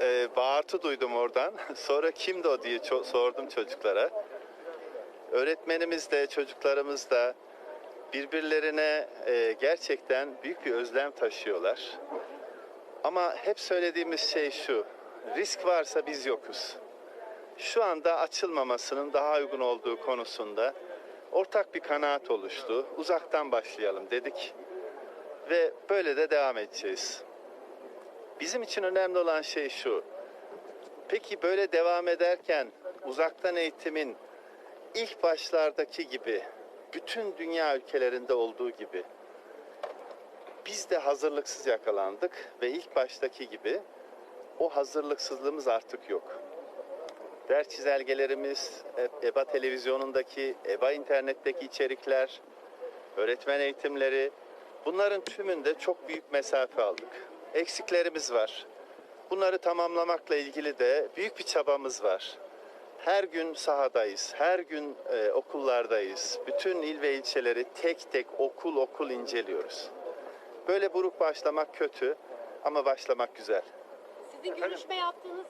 e, bağırtı duydum oradan. Sonra kimdi o diye ço- sordum çocuklara. Öğretmenimiz de çocuklarımız da birbirlerine e, gerçekten büyük bir özlem taşıyorlar. Ama hep söylediğimiz şey şu. Risk varsa biz yokuz. Şu anda açılmamasının daha uygun olduğu konusunda ortak bir kanaat oluştu. Uzaktan başlayalım dedik ve böyle de devam edeceğiz. Bizim için önemli olan şey şu. Peki böyle devam ederken uzaktan eğitimin ilk başlardaki gibi bütün dünya ülkelerinde olduğu gibi biz de hazırlıksız yakalandık ve ilk baştaki gibi o hazırlıksızlığımız artık yok. Ders çizelgelerimiz, E- EBA televizyonundaki, EBA internetteki içerikler, öğretmen eğitimleri bunların tümünde çok büyük mesafe aldık. Eksiklerimiz var. Bunları tamamlamakla ilgili de büyük bir çabamız var. Her gün sahadayız, her gün e, okullardayız. Bütün il ve ilçeleri tek tek okul okul inceliyoruz. Böyle buruk başlamak kötü ama başlamak güzel. Sizin görüşme yaptığınız